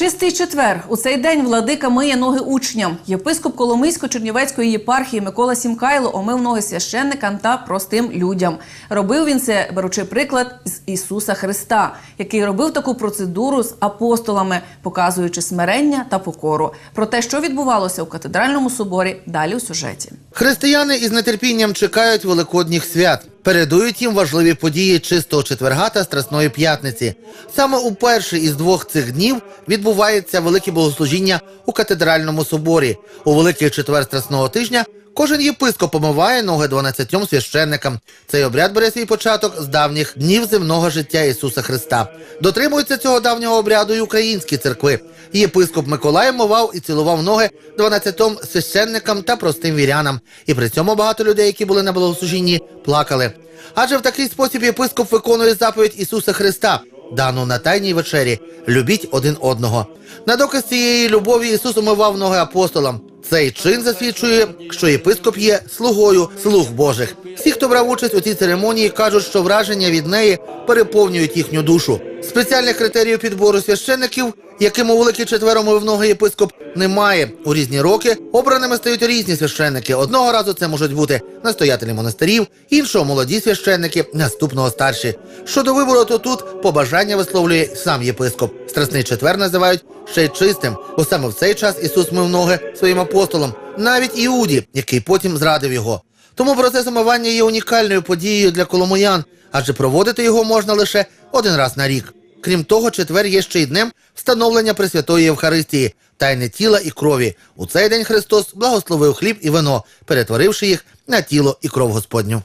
Чистий четвер. У цей день владика миє ноги учням. Єпископ Коломийсько-Чернівецької єпархії Микола Сімкайло омив ноги священникам та простим людям. Робив він це, беручи приклад з Ісуса Христа, який робив таку процедуру з апостолами, показуючи смирення та покору. Про те, що відбувалося у катедральному соборі, далі у сюжеті. Християни із нетерпінням чекають великодніх свят. Передують їм важливі події чистого четверга та Страсної п'ятниці. Саме у перший із двох цих днів відбувається велике богослужіння у катедральному соборі. У великий четвер Страсного тижня кожен єпископ помиває ноги 12 священникам. Цей обряд бере свій початок з давніх днів земного життя Ісуса Христа. Дотримуються цього давнього обряду й українські церкви. Єпископ Миколай мовав і цілував ноги 12 священникам та простим вірянам. І при цьому багато людей, які були на богослужінні, плакали. Адже в такий спосіб єпископ виконує заповідь Ісуса Христа, дану на тайній вечері любіть один одного. На доказ цієї любові Ісус умивав ноги апостолам. Цей чин засвідчує, що єпископ є слугою слуг Божих. Всі, хто брав участь у цій церемонії, кажуть, що враження від неї переповнюють їхню душу. Спеціальних критеріїв підбору священників, яким у великий четвер омив ноги єпископ, немає. У різні роки обраними стають різні священники. Одного разу це можуть бути настоятелі монастирів, іншого молоді священники, наступного старші. Щодо вибору, то тут побажання висловлює сам єпископ. Страсний четвер називають ще й чистим, бо саме в цей час Ісус мив ноги своїм апостолам, навіть Іуді, який потім зрадив його. Тому процес омивання є унікальною подією для коломоян, адже проводити його можна лише один раз на рік. Крім того, четвер є ще й днем встановлення Пресвятої Євхаристії, тайни тіла і крові. У цей день Христос благословив хліб і вино, перетворивши їх на тіло і кров Господню.